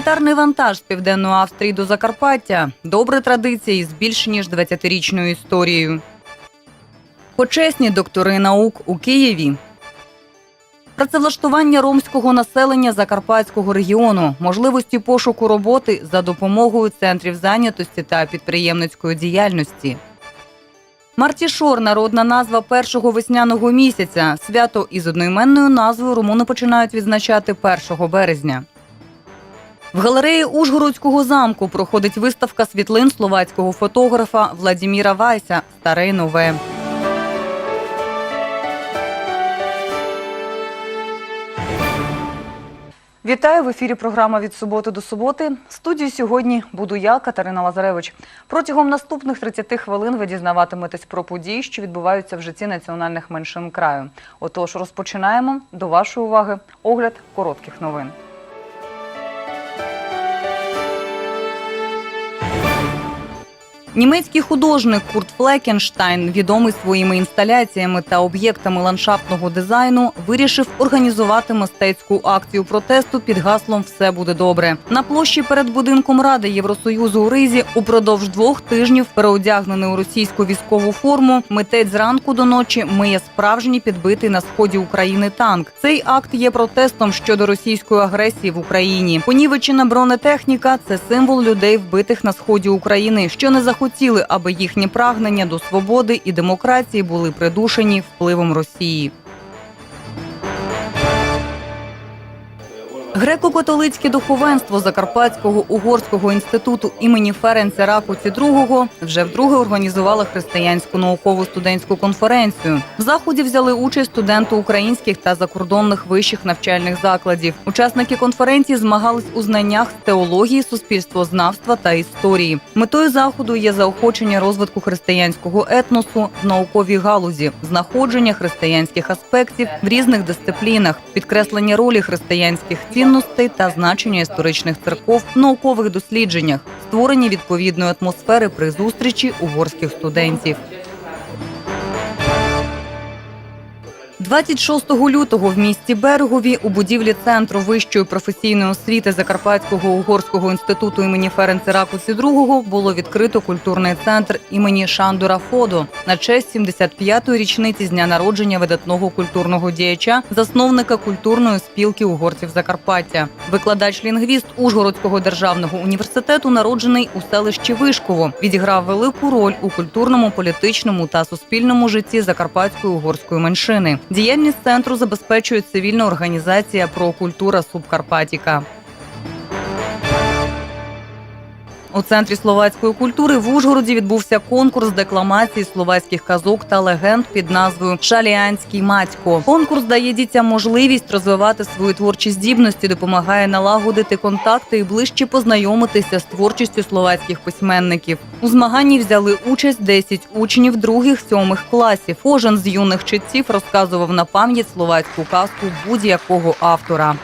Гуманітарний вантаж з південної Австрії до Закарпаття добре традиції з більш ніж 20-річною історією. Почесні доктори наук у Києві. Працевлаштування ромського населення Закарпатського регіону, можливості пошуку роботи за допомогою центрів зайнятості та підприємницької діяльності. Мартішор народна назва першого весняного місяця. Свято із одноіменною назвою румуни починають відзначати 1 березня. В галереї Ужгородського замку проходить виставка світлин словацького фотографа Владіміра Вайся Старе й нове. Вітаю в ефірі. Програма від суботи до суботи. В студії сьогодні буду я, Катерина Лазаревич. Протягом наступних 30 хвилин ви дізнаватиметесь про події, що відбуваються в житті національних меншин краю. Отож, розпочинаємо. До вашої уваги огляд коротких новин. Німецький художник Курт Флекенштайн, відомий своїми інсталяціями та об'єктами ландшафтного дизайну, вирішив організувати мистецьку акцію протесту під гаслом Все буде добре на площі перед будинком ради Євросоюзу у Ризі. Упродовж двох тижнів переодягнений у російську військову форму. Митець зранку до ночі миє справжній підбитий на сході України танк. Цей акт є протестом щодо російської агресії в Україні. Понівечена бронетехніка це символ людей, вбитих на сході України, що не захотіли, аби їхні прагнення до свободи і демократії були придушені впливом Росії. Греко-католицьке духовенство Закарпатського угорського інституту імені Ференця Ракуці II вже вдруге організувало християнську наукову студентську конференцію. В заході взяли участь студенти українських та закордонних вищих навчальних закладів. Учасники конференції змагались у знаннях з теології, суспільствознавства та історії. Метою заходу є заохочення розвитку християнського етносу в науковій галузі, знаходження християнських аспектів в різних дисциплінах, підкреслення ролі християнських цінностей та значення історичних церков в наукових дослідженнях, створення відповідної атмосфери при зустрічі угорських студентів. 26 лютого в місті Берегові у будівлі Центру вищої професійної освіти Закарпатського угорського інституту імені Ференця Ракуці II було відкрито культурний центр імені Шандора Фодо на честь 75-ї річниці з дня народження видатного культурного діяча, засновника культурної спілки угорців Закарпаття. Викладач-лінгвіст Ужгородського державного університету, народжений у селищі Вишково, відіграв велику роль у культурному, політичному та суспільному житті закарпатської угорської меншини. Діяльність центру забезпечує цивільна організація «Прокультура Субкарпатіка». У центрі словацької культури в Ужгороді відбувся конкурс декламації словацьких казок та легенд під назвою Шаліанський матько. Конкурс дає дітям можливість розвивати свої творчі здібності, допомагає налагодити контакти і ближче познайомитися з творчістю словацьких письменників. У змаганні взяли участь 10 учнів других-сьомих класів. Кожен з юних читців розказував на пам'ять словацьку казку будь-якого автора.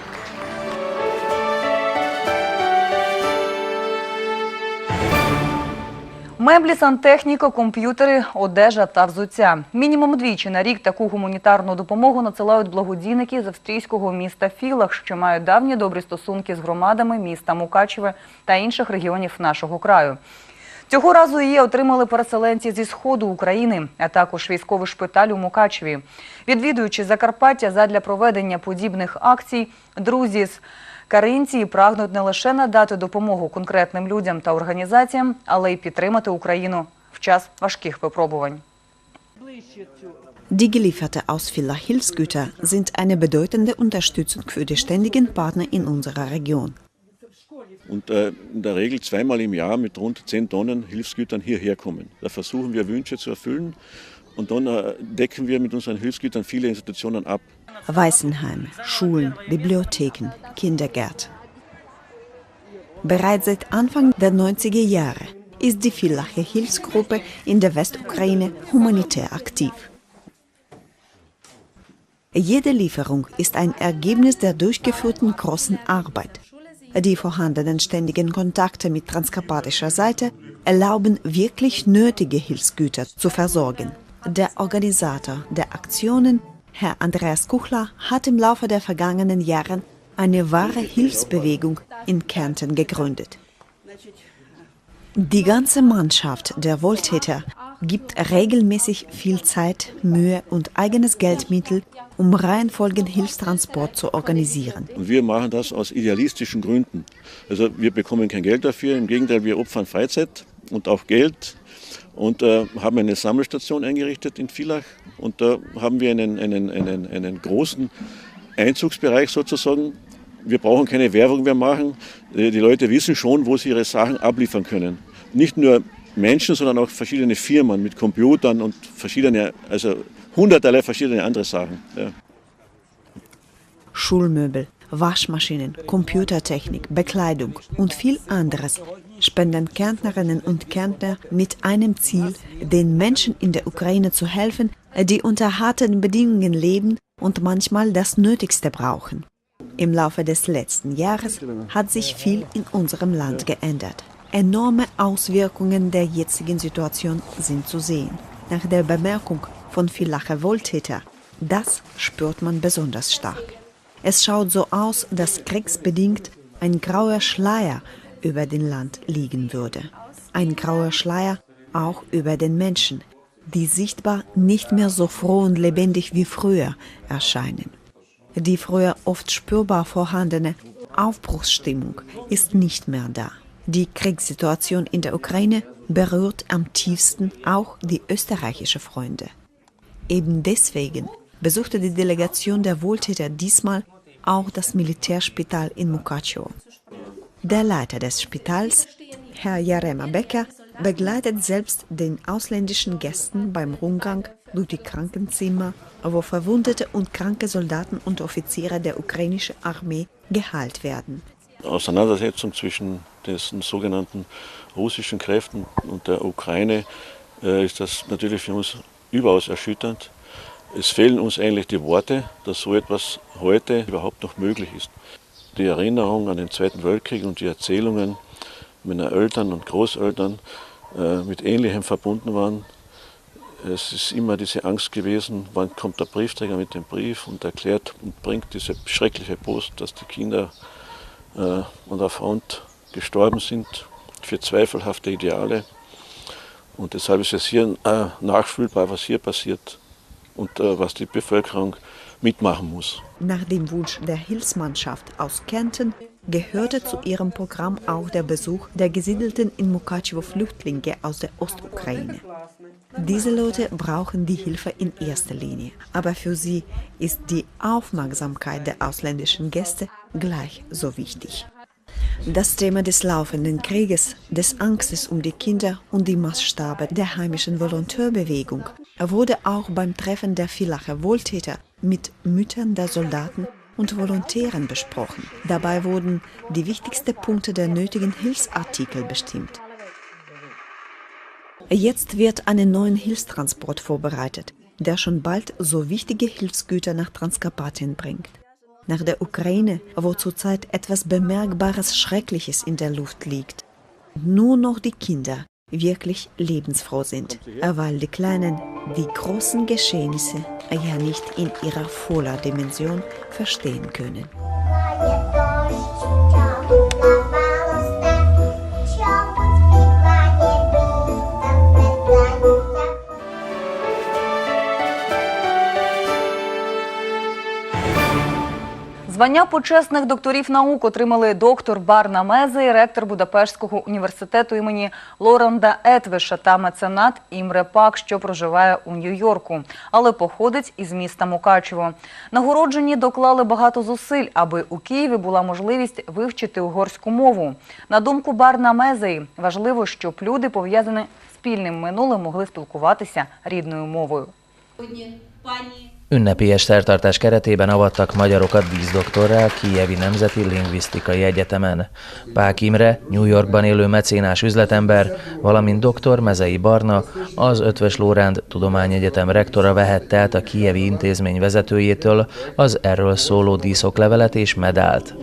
Меблі, сантехніка, комп'ютери, одежа та взуття. Мінімум двічі на рік таку гуманітарну допомогу надсилають благодійники з австрійського міста Філах, що мають давні добрі стосунки з громадами міста Мукачеве та інших регіонів нашого краю. Цього разу її отримали переселенці зі сходу України, а також військовий шпиталь у Мукачеві. Відвідуючи Закарпаття задля проведення подібних акцій, друзі з Каринції прагнуть не лише надати допомогу конкретним людям та організаціям, але й підтримати Україну в час важких випробувань. Die gelieferte aus Villach Hilfsgüter sind eine bedeutende Unterstützung für die ständigen Partner in unserer Region. und äh, in der Regel zweimal im Jahr mit rund 10 Tonnen Hilfsgütern hierher kommen. Da versuchen wir Wünsche zu erfüllen und dann äh, decken wir mit unseren Hilfsgütern viele Institutionen ab. Waisenheime, Schulen, Bibliotheken, Kindergärten. Bereits seit Anfang der 90er Jahre ist die Villacher Hilfsgruppe in der Westukraine humanitär aktiv. Jede Lieferung ist ein Ergebnis der durchgeführten großen Arbeit. Die vorhandenen ständigen Kontakte mit transkarpatischer Seite erlauben wirklich nötige Hilfsgüter zu versorgen. Der Organisator der Aktionen, Herr Andreas Kuchler, hat im Laufe der vergangenen Jahre eine wahre Hilfsbewegung in Kärnten gegründet. Die ganze Mannschaft der Wohltäter gibt regelmäßig viel Zeit, Mühe und eigenes Geldmittel, um reihenfolgen Hilfstransport zu organisieren. Und wir machen das aus idealistischen Gründen. Also wir bekommen kein Geld dafür, im Gegenteil, wir opfern Freizeit und auch Geld und äh, haben eine Sammelstation eingerichtet in Villach und da haben wir einen, einen, einen, einen großen Einzugsbereich sozusagen. Wir brauchen keine Werbung mehr machen. Äh, Die Leute wissen schon, wo sie ihre Sachen abliefern können. Nicht nur Menschen, sondern auch verschiedene Firmen mit Computern und verschiedene, also hunderterlei verschiedene andere Sachen. Ja. Schulmöbel, Waschmaschinen, Computertechnik, Bekleidung und viel anderes spenden Kärntnerinnen und Kärntner mit einem Ziel, den Menschen in der Ukraine zu helfen, die unter harten Bedingungen leben und manchmal das Nötigste brauchen. Im Laufe des letzten Jahres hat sich viel in unserem Land geändert. Enorme Auswirkungen der jetzigen Situation sind zu sehen. Nach der Bemerkung von Villacher Wohltäter, das spürt man besonders stark. Es schaut so aus, dass kriegsbedingt ein grauer Schleier über den Land liegen würde. Ein grauer Schleier auch über den Menschen, die sichtbar nicht mehr so froh und lebendig wie früher erscheinen. Die früher oft spürbar vorhandene Aufbruchsstimmung ist nicht mehr da. Die Kriegssituation in der Ukraine berührt am tiefsten auch die österreichische Freunde. Eben deswegen besuchte die Delegation der Wohltäter diesmal auch das Militärspital in Mukachevo. Der Leiter des Spitals, Herr Jarema Becker, begleitet selbst den ausländischen Gästen beim Rundgang durch die Krankenzimmer, wo verwundete und kranke Soldaten und Offiziere der ukrainischen Armee geheilt werden. Auseinandersetzung zwischen diesen sogenannten russischen Kräften und der Ukraine äh, ist das natürlich für uns überaus erschütternd. Es fehlen uns eigentlich die Worte, dass so etwas heute überhaupt noch möglich ist. Die Erinnerung an den Zweiten Weltkrieg und die Erzählungen meiner Eltern und Großeltern äh, mit Ähnlichem verbunden waren. Es ist immer diese Angst gewesen, wann kommt der Briefträger mit dem Brief und erklärt und bringt diese schreckliche Post, dass die Kinder äh, an der Front gestorben sind für zweifelhafte Ideale. Und deshalb ist es hier äh, nachfühlbar, was hier passiert und äh, was die Bevölkerung mitmachen muss. Nach dem Wunsch der Hilfsmannschaft aus Kärnten gehörte zu ihrem Programm auch der Besuch der gesiedelten in Mukachevo Flüchtlinge aus der Ostukraine. Diese Leute brauchen die Hilfe in erster Linie, aber für sie ist die Aufmerksamkeit der ausländischen Gäste gleich so wichtig. Das Thema des laufenden Krieges, des Angstes um die Kinder und die Maßstabe der heimischen Volontärbewegung wurde auch beim Treffen der Villacher Wohltäter mit Müttern der Soldaten und Volontären besprochen. Dabei wurden die wichtigsten Punkte der nötigen Hilfsartikel bestimmt. Jetzt wird einen neuen Hilfstransport vorbereitet, der schon bald so wichtige Hilfsgüter nach Transkarpatien bringt. Nach der Ukraine, wo zurzeit etwas Bemerkbares Schreckliches in der Luft liegt. Nur noch die Kinder wirklich lebensfroh sind, weil die Kleinen die großen Geschehnisse ja nicht in ihrer voller Dimension verstehen können. Звання почесних докторів наук отримали доктор Барна Мезей, ректор Будапештського університету імені Лоренда Етвиша та меценат Імре Пак, що проживає у Нью-Йорку, але походить із міста Мукачево. Нагороджені доклали багато зусиль, аби у Києві була можливість вивчити угорську мову. На думку Барна Мезей, важливо, щоб люди, пов'язані спільним минулим, могли спілкуватися рідною мовою. Ünnepélyes szertartás keretében avattak magyarokat díszdoktorrá Kijevi Nemzeti Lingvisztikai Egyetemen. Pák Imre, New Yorkban élő mecénás üzletember, valamint dr. Mezei Barna, az Ötvös Lóránd Tudományegyetem rektora vehette át a Kijevi intézmény vezetőjétől az erről szóló díszoklevelet és medált.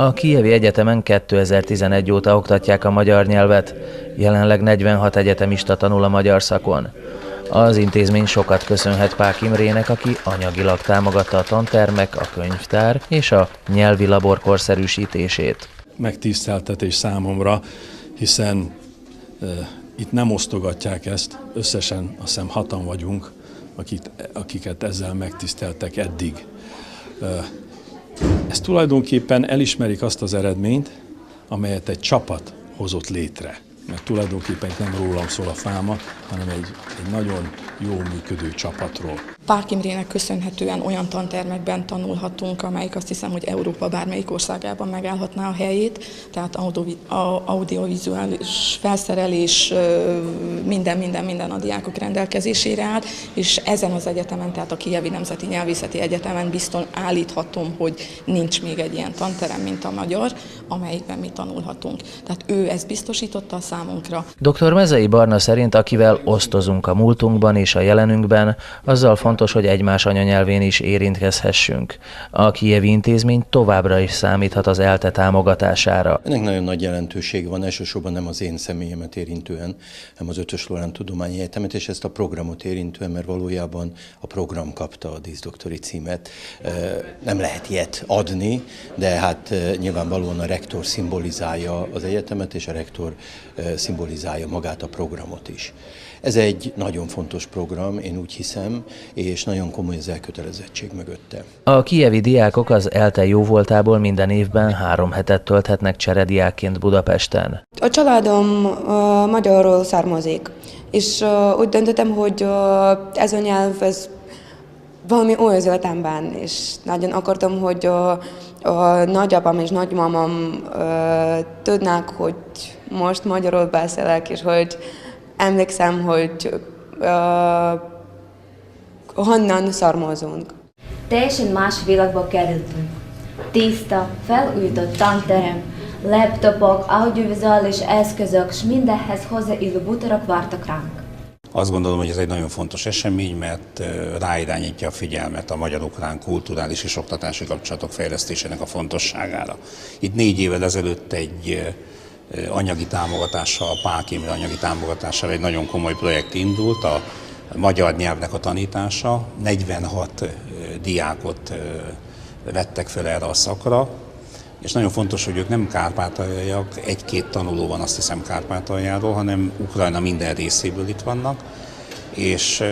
A Kijevi Egyetemen 2011 óta oktatják a magyar nyelvet, jelenleg 46 egyetemista tanul a magyar szakon. Az intézmény sokat köszönhet Pák Imrének, aki anyagilag támogatta a tantermek, a könyvtár és a nyelvi labor korszerűsítését. megtiszteltetés számomra, hiszen e, itt nem osztogatják ezt, összesen azt hiszem hatan vagyunk, akit, akiket ezzel megtiszteltek eddig. E, ez tulajdonképpen elismerik azt az eredményt, amelyet egy csapat hozott létre. Mert tulajdonképpen nem rólam szól a fáma, hanem egy, egy nagyon jó működő csapatról. Pák Imrének köszönhetően olyan tantermekben tanulhatunk, amelyik azt hiszem, hogy Európa bármelyik országában megállhatná a helyét, tehát audiovizuális felszerelés, minden, minden, minden a diákok rendelkezésére áll, és ezen az egyetemen, tehát a Kijevi Nemzeti Nyelvészeti Egyetemen bizton állíthatom, hogy nincs még egy ilyen tanterem, mint a magyar, amelyikben mi tanulhatunk. Tehát ő ezt biztosította a számunkra. Dr. Mezei Barna szerint, akivel osztozunk a múltunkban és a jelenünkben, azzal fontos, hogy egymás anyanyelvén is érintkezhessünk. A Kijevi intézmény továbbra is számíthat az ELTE támogatására. Ennek nagyon nagy jelentősége van, elsősorban nem az én személyemet érintően, hanem az Ötös Lorán Tudományi Egyetemet, és ezt a programot érintően, mert valójában a program kapta a díszdoktori címet. Nem lehet ilyet adni, de hát nyilvánvalóan a rektor szimbolizálja az egyetemet, és a rektor szimbolizálja magát a programot is. Ez egy nagyon fontos program, én úgy hiszem, és nagyon komoly az elkötelezettség mögötte. A kijevi diákok az ELTE jóvoltából minden évben három hetet tölthetnek cserediákként Budapesten. A családom uh, magyarról származik, és uh, úgy döntöttem, hogy uh, ez a nyelv ez valami új az életemben, és nagyon akartam, hogy uh, a nagyapám és nagymamám uh, tudnák, hogy most magyarul beszélek, és hogy emlékszem, hogy uh, honnan származunk. Teljesen más világba kerültünk. Tiszta, felújított tanterem, laptopok, audiovizuális eszközök, s mindenhez hozzáillő bútorok vártak ránk. Azt gondolom, hogy ez egy nagyon fontos esemény, mert ráirányítja a figyelmet a magyar-ukrán kulturális és oktatási kapcsolatok fejlesztésének a fontosságára. Itt négy évvel ezelőtt egy anyagi támogatással, a anyagi támogatással egy nagyon komoly projekt indult, a magyar nyelvnek a tanítása. 46 ö, diákot vettek fel erre a szakra, és nagyon fontos, hogy ők nem kárpátaljaiak, egy-két tanuló van azt hiszem Kárpátaljáról, hanem Ukrajna minden részéből itt vannak, és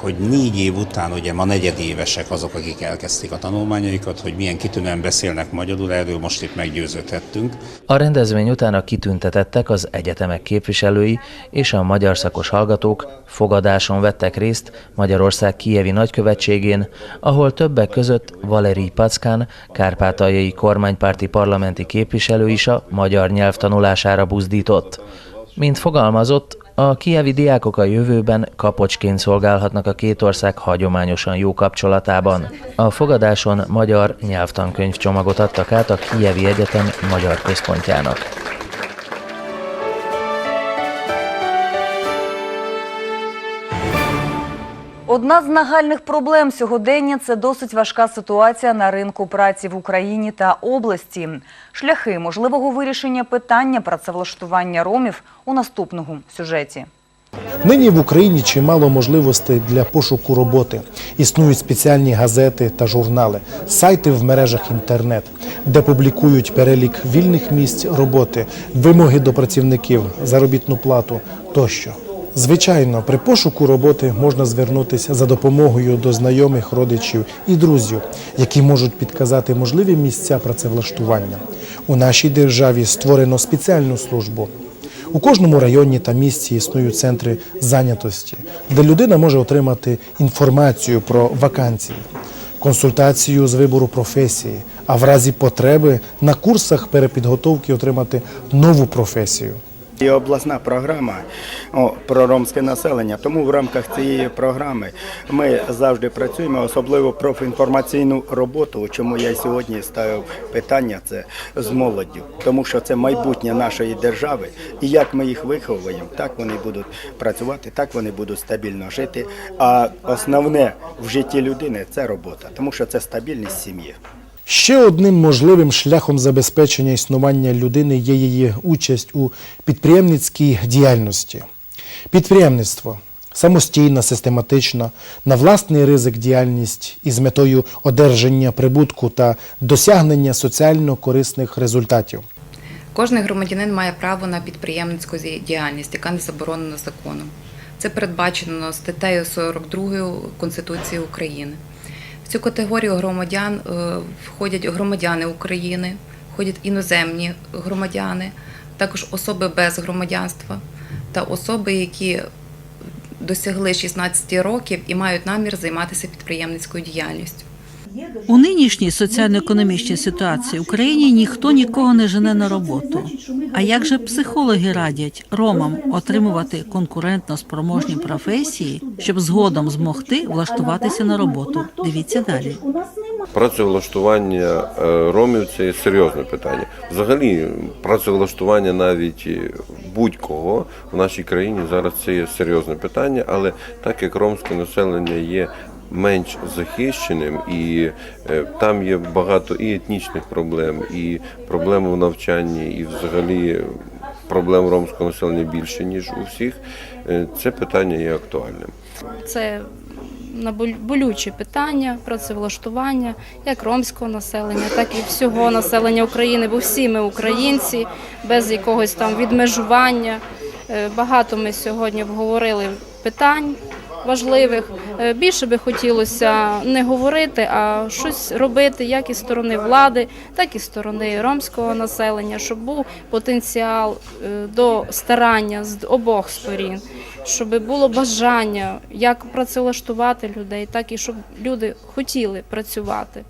hogy négy év után, ugye ma negyedévesek azok, akik elkezdték a tanulmányaikat, hogy milyen kitűnően beszélnek magyarul, erről most itt meggyőződhettünk. A rendezvény után a kitüntetettek az egyetemek képviselői és a magyar szakos hallgatók fogadáson vettek részt Magyarország Kijevi nagykövetségén, ahol többek között Valeri Packán, kárpátaljai kormánypárti parlamenti képviselő is a magyar nyelv tanulására buzdított. Mint fogalmazott, a kijevi diákok a jövőben kapocsként szolgálhatnak a két ország hagyományosan jó kapcsolatában. A fogadáson magyar nyelvtankönyvcsomagot adtak át a Kijevi Egyetem magyar központjának. Одна з нагальних проблем сьогодення це досить важка ситуація на ринку праці в Україні та області. Шляхи можливого вирішення питання працевлаштування ромів у наступному сюжеті. Нині в Україні чимало можливостей для пошуку роботи. Існують спеціальні газети та журнали, сайти в мережах інтернет, де публікують перелік вільних місць роботи, вимоги до працівників, заробітну плату тощо. Звичайно, при пошуку роботи можна звернутися за допомогою до знайомих, родичів і друзів, які можуть підказати можливі місця працевлаштування. У нашій державі створено спеціальну службу у кожному районі та місті існують центри зайнятості, де людина може отримати інформацію про вакансії, консультацію з вибору професії, а в разі потреби на курсах перепідготовки отримати нову професію. Є обласна програма о, про ромське населення. Тому в рамках цієї програми ми завжди працюємо, особливо профінформаційну роботу, чому я сьогодні ставив питання це з молоддю, тому що це майбутнє нашої держави. І як ми їх виховуємо, так вони будуть працювати, так вони будуть стабільно жити. А основне в житті людини це робота, тому що це стабільність сім'ї. Ще одним можливим шляхом забезпечення існування людини є її участь у підприємницькій діяльності. Підприємництво самостійна, систематична, на власний ризик діяльність із метою одержання прибутку та досягнення соціально корисних результатів. Кожний громадянин має право на підприємницьку діяльність, яка не заборонена законом. Це передбачено статтею 42 Конституції України. Цю категорію громадян е, входять громадяни України, входять іноземні громадяни, також особи без громадянства та особи, які досягли 16 років і мають намір займатися підприємницькою діяльністю. У нинішній соціально-економічній ситуації в Україні ніхто нікого не жене на роботу. А як же психологи радять ромам отримувати конкурентно спроможні професії, щоб згодом змогти влаштуватися на роботу? Дивіться далі. Працевлаштування е, ромів це серйозне питання. Взагалі, працевлаштування навіть будь-кого в нашій країні зараз це є серйозне питання, але так як ромське населення є менш захищеним, і е, там є багато і етнічних проблем, і проблем у навчанні, і взагалі проблем ромського населення більше ніж у всіх. е, Це питання є актуальним. Це наболь- болючі питання працевлаштування як ромського населення, так і всього населення України, бо всі ми українці, без якогось там відмежування. Е, Багато ми сьогодні обговорили питань важливих. Е, Більше би хотілося не говорити, а щось робити як із сторони влади, так і сторони ромського населення, щоб був потенціал е, до старання з обох сторін, щоб було бажання як працевлаштувати людей, так і щоб люди хотіли працювати.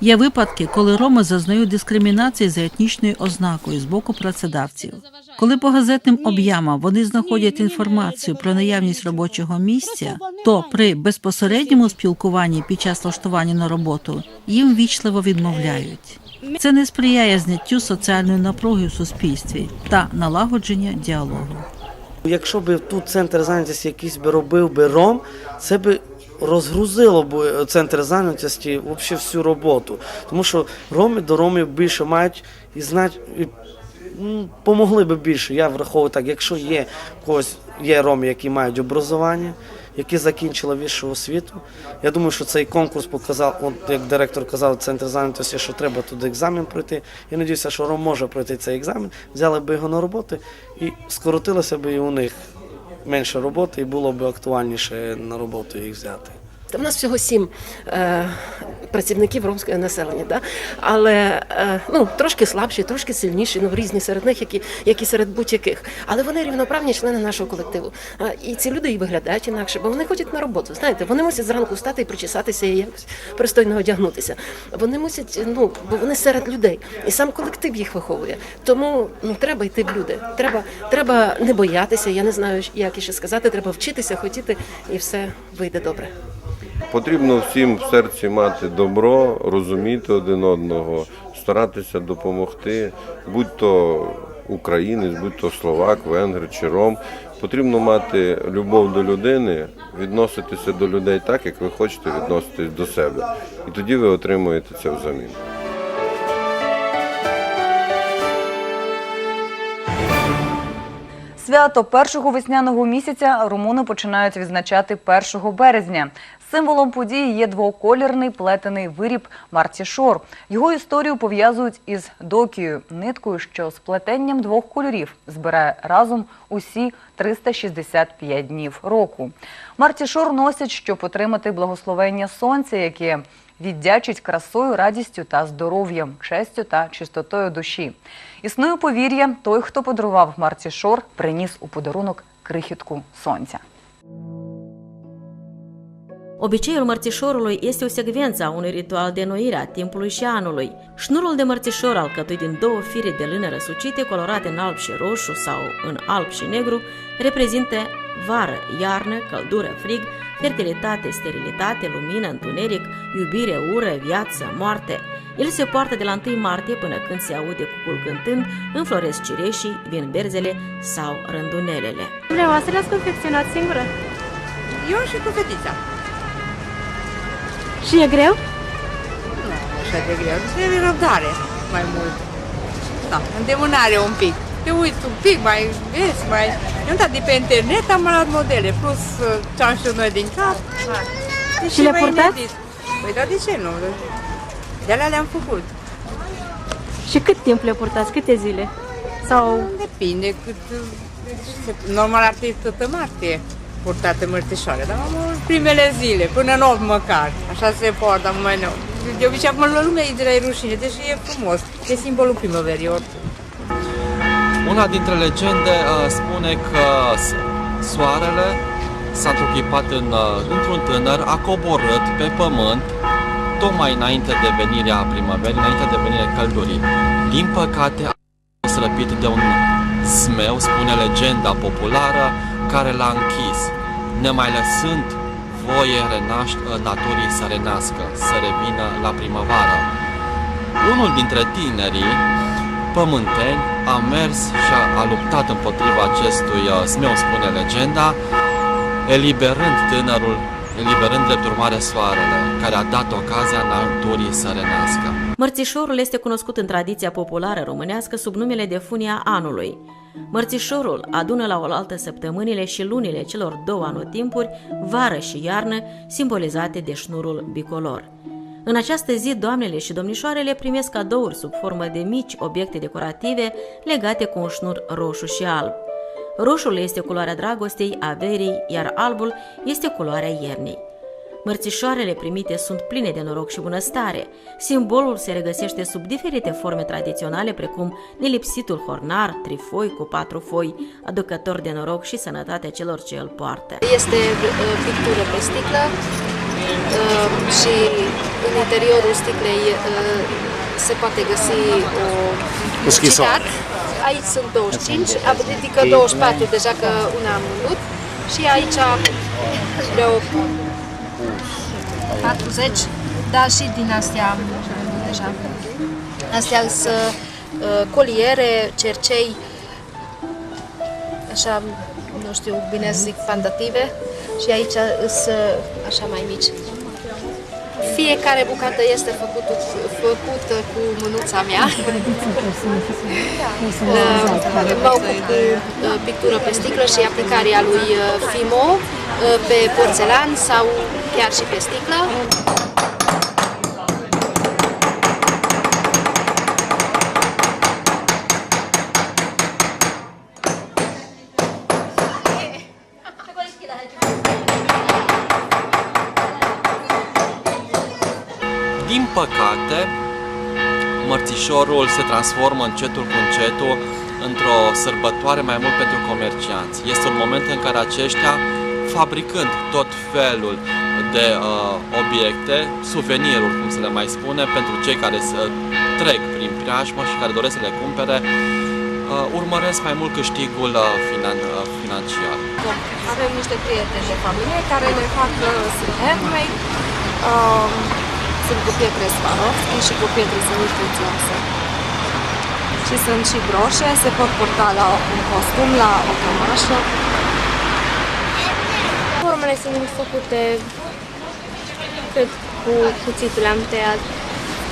Є випадки, коли роми зазнають дискримінації за етнічною ознакою з боку працедавців. Коли по газетним об'ямам вони знаходять інформацію про наявність робочого місця, то при безпосередньому спілкуванні під час влаштування на роботу їм вічливо відмовляють. Це не сприяє зняттю соціальної напруги в суспільстві та налагодження діалогу. Якщо б тут центр зайнятості якийсь би робив би ром, це би розгрузило б центр зайнятості взагалі всю роботу. Тому що роми до ромів більше мають і знають. І Помогли би більше. Я враховую так, якщо є когось є роми, які мають образування, які закінчили вищу освіту. Я думаю, що цей конкурс показав, от як директор казав, центр зайнятості, що треба туди екзамен пройти. Я сподіваюся, що Ром може пройти цей екзамен, взяли б його на роботу і скоротилося б і у них менше роботи, і було б актуальніше на роботу їх взяти. Та в нас всього сім е, працівників ромського населення, да? але е, ну, трошки слабші, трошки сильніші, ну, різні серед них, які, які серед будь-яких. Але вони рівноправні члени нашого колективу. А, і ці люди і виглядають інакше, бо вони ходять на роботу. Знаєте, вони мусять зранку встати і причесатися і якось пристойно одягнутися. Вони мусять, ну, бо вони серед людей. І сам колектив їх виховує. Тому ну, треба йти в люди. Треба, треба не боятися, я не знаю, як іще сказати, треба вчитися, хотіти, і все вийде добре. Потрібно всім в серці мати добро, розуміти один одного, старатися допомогти, будь то українець, будь то словак, венгр чи ром. Потрібно мати любов до людини, відноситися до людей так, як ви хочете відноситись до себе. І тоді ви отримуєте це взамін. Свято першого весняного місяця румуни починають відзначати 1 березня. Символом події є двоколірний плетений виріб Мартішор. Його історію пов'язують із докією, ниткою, що з плетенням двох кольорів збирає разом усі 365 днів року. Мартішор носять, щоб отримати благословення сонця, яке віддячить красою, радістю та здоров'ям, честю та чистотою душі. Існує повір'я, той, хто подарував Марці Шор, приніс у подарунок крихітку сонця. Obiceiul mărțișorului este o secvență a unui ritual de noire a timpului și anului. Șnurul de mărțișor alcătuit din două fire de lână răsucite colorate în alb și roșu sau în alb și negru reprezintă vară, iarnă, căldură, frig, fertilitate, sterilitate, lumină, întuneric, iubire, ură, viață, moarte. El se poartă de la 1 martie până când se aude cucul cântând, înfloresc cireșii, vin berzele sau rândunelele. Dumneavoastră le-ați confecționat singură? Eu și cu fetița. Și e greu? Nu așa de greu. Trebuie răbdare mai mult. Da, îndemânare un pic. te uiți un pic, mai vezi, mai... Eu am dat de pe internet, am luat modele, plus uh, ce am și noi din cap. E Și le mai purtați? inedit. Păi da, de ce nu? De alea le-am făcut. Și cât timp le purtați? Câte zile? Sau Depinde cât... se- Normal ar fi toată martie purtată mărțișoare, dar am primele zile, până în 8 măcar. Așa se poartă mai nou. De obicei, acum la lumea îi de la rușine, deși e frumos. E simbolul primăverii oricum. Una dintre legende uh, spune că s- soarele s-a întruchipat în, uh, într-un tânăr, a coborât pe pământ tocmai înainte de venirea primăverii, înainte de venirea căldurii. Din păcate a fost răpit de un smeu, spune legenda populară, care l-a închis, nemai lăsând voie renaș- uh, naturii să renească, să revină la primăvară. Unul dintre tinerii pământeni a mers și a, a luptat împotriva acestui uh, smeu, spune legenda, eliberând tânărul, eliberând drept urmare soarele, care a dat ocazia naturii să renească. Mărțișorul este cunoscut în tradiția populară românească sub numele de funia anului. Mărțișorul adună la oaltă săptămânile și lunile celor două anotimpuri, vară și iarnă, simbolizate de șnurul bicolor. În această zi, doamnele și domnișoarele primesc cadouri sub formă de mici obiecte decorative legate cu un șnur roșu și alb. Roșul este culoarea dragostei, averii, iar albul este culoarea iernii. Mărțișoarele primite sunt pline de noroc și bunăstare. Simbolul se regăsește sub diferite forme tradiționale, precum nelipsitul hornar, trifoi cu patru foi, aducător de noroc și sănătatea celor ce îl poartă. Este uh, pictură pe sticlă uh, și în interiorul sticlei uh, se poate găsi o O scrisoare. citat. Aici sunt 25, adică 24 deja că una am vândut și aici vreo 40, dar și din astea am vândut deja. Astea sunt uh, coliere, cercei, așa, nu știu bine să zic, pandative și aici sunt așa mai mici. Fiecare bucată este făcută, făcută cu mânuța mea. Uh, Mă ocup cu uh, pictură pe sticlă și aplicarea lui uh, Fimo uh, pe porțelan sau chiar și pe sticlă. Din păcate, mărțișorul se transformă încetul cu încetul într-o sărbătoare mai mult pentru comercianți. Este un moment în care aceștia, fabricând tot felul de uh, obiecte, suveniruri, cum se le mai spune, pentru cei care se trec prin preajmă și care doresc să le cumpere, uh, urmăresc mai mult câștigul uh, finan- uh, financiar. Avem niște prieteni de familie care le fac uh, sunt handmade, um, sunt cu pietre Swarovski și cu pietre Sănituțioase. Și sunt și broșe, se pot purta la un costum, la o cămașă. Formele sunt făcute, cred, cu cuțitul am tăiat.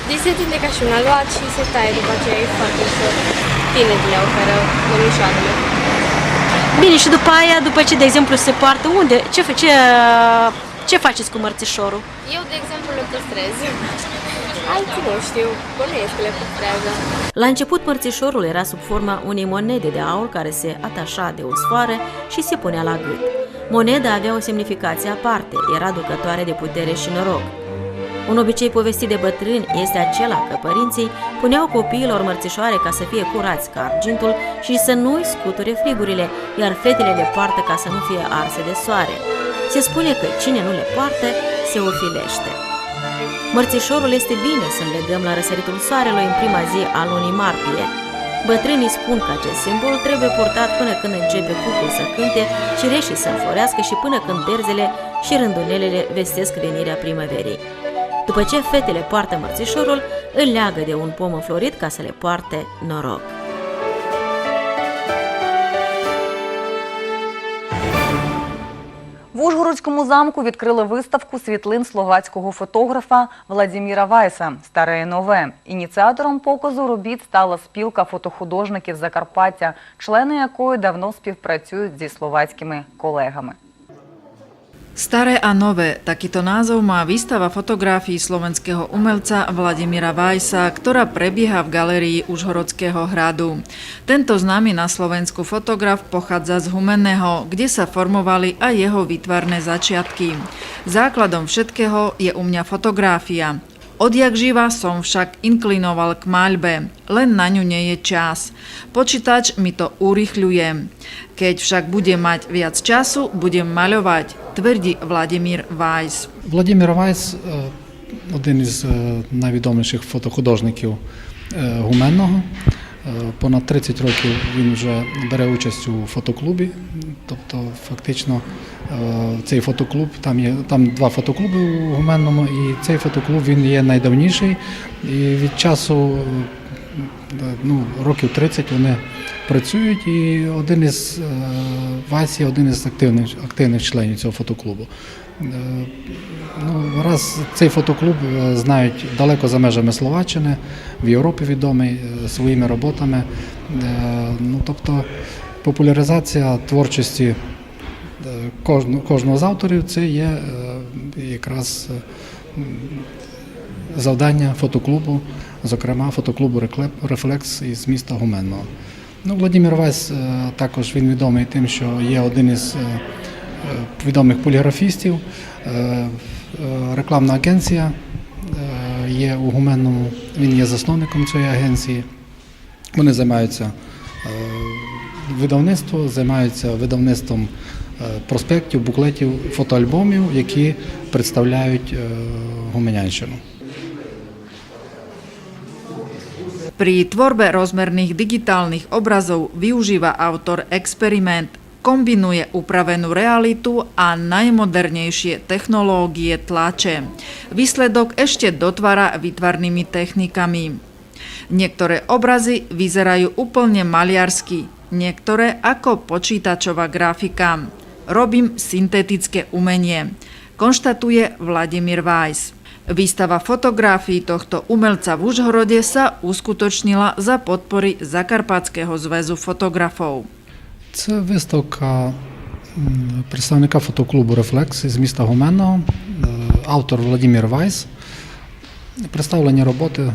Deci se tinde ca și un aluat și se taie după aceea e foarte ușor. Tinerii le oferă domnișoarele. Bine, și după aia, după ce, de exemplu, se poartă, unde? Ce, fa- ce, ce faceți cu mărțișorul? Eu, de exemplu, le păstrez. Alții nu știu, bănuiesc că le păstrează. La început, mărțișorul era sub forma unei monede de aur care se atașa de o sfoară și se punea la gât. Moneda avea o semnificație aparte, era ducătoare de putere și noroc. Un obicei povestit de bătrâni este acela că părinții puneau copiilor mărțișoare ca să fie curați ca argintul și să nu-i scuture frigurile, iar fetele le poartă ca să nu fie arse de soare. Se spune că cine nu le poartă, se ofilește. Mărțișorul este bine să-l legăm la răsăritul soarelui în prima zi a lunii martie. Bătrânii spun că acest simbol trebuie purtat până când începe cucul să cânte, cireșii să înflorească și până când berzele și rândunelele vestesc venirea primăverii. După ce fetele poartă mărțișorul, îl leagă de un pom înflorit ca să le poarte noroc. В Ужгородському замку відкрили виставку світлин словацького фотографа Владіміра Вайса Старе і нове. Ініціатором показу робіт стала спілка фотохудожників Закарпаття, члени якої давно співпрацюють зі словацькими колегами. Staré a nové, takýto názov má výstava fotografií slovenského umelca Vladimíra Vajsa, ktorá prebieha v galérii Užhorodského hradu. Tento známy na Slovensku fotograf pochádza z Humenného, kde sa formovali aj jeho výtvarné začiatky. Základom všetkého je u mňa fotografia. Odjak živa som však inklinoval k maľbe, len na ňu nie je čas. Počítač mi to urychľuje. Keď však budem mať viac času, budem maľovať, tvrdí Vladimír Weiss. Владимир Вайс один із е, найвідоміших фотохудожників е, Гуменного. Е, Понад 30 років він вже бере участь у фотоклубі. Тобто, фактично, цей фотоклуб, там є там два фотоклуби у Гуменному, і цей фотоклуб він є найдавніший. І від часу ну, років 30 вони працюють, і один із е, Вась є один із активних, активних членів цього фотоклубу. Е, Ну, раз цей фотоклуб е, знають далеко за межами Словаччини, в Європі відомий своїми роботами. Ну, тобто популяризація творчості кожного, з авторів це є якраз завдання фотоклубу, зокрема фотоклубу «Рекле- Рефлекс із міста Гуменного. Ну, Владимир Вайс е, також він відомий тим, що є один із е, е, відомих поліграфістів. Рекламна агенція є у Гуменному, він є засновником цієї агенції. Вони займаються видавництвом, займаються видавництвом проспектів, буклетів, фотоальбомів, які представляють Гуменянщину. Pri tvorbe rozmerných digitálnych obrazov využíva autor experiment, kombinuje upravenú realitu a najmodernejšie technológie tlače. Výsledok ešte dotvára výtvarnými technikami. Niektoré obrazy vyzerajú úplne maliarsky, niektoré ako počítačová grafika. Robím syntetické umenie, konštatuje Vladimír Weiss. Výstava fotografií tohto umelca v Užhorode sa uskutočnila za podpory Zakarpatského zväzu fotografov. Це виставка м, представника фотоклубу Рефлекс із міста Гуменного, е, автор Владимир Вайс. Представлені роботи м,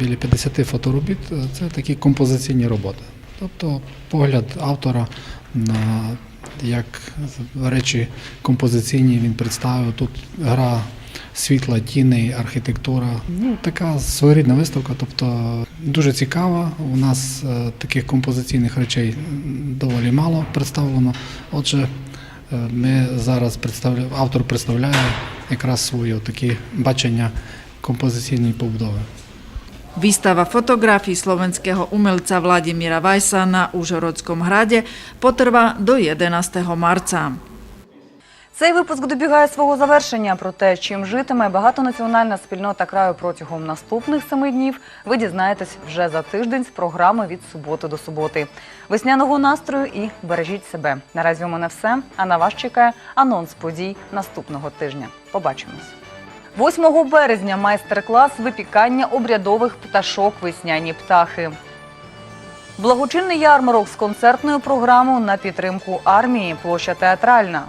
біля 50 фоторобіт. Е, Це такі композиційні роботи. Тобто погляд автора на як речі композиційні він представив. Тут гра світла, тіни, архітектура. Ну, така своєрідна виставка, тобто дуже цікава. У нас е, таких композиційних речей доволі мало представлено. Отже, е, ми зараз представляємо, автор представляє якраз своє такі бачення композиційної побудови. Výstava fotografií slovenského umelca Vladimíra Vajsa na Užhorodskom hrade potrvá do 11. marca. Цей випуск добігає свого завершення. Про те, чим житиме багатонаціональна спільнота краю протягом наступних семи днів, ви дізнаєтесь вже за тиждень з програми від суботи до суботи. Весняного настрою і бережіть себе. Наразі у мене все. А на вас чекає анонс подій наступного тижня. Побачимось. 8 березня майстер-клас випікання обрядових пташок весняні птахи. Благочинний ярмарок з концертною програмою на підтримку армії площа театральна.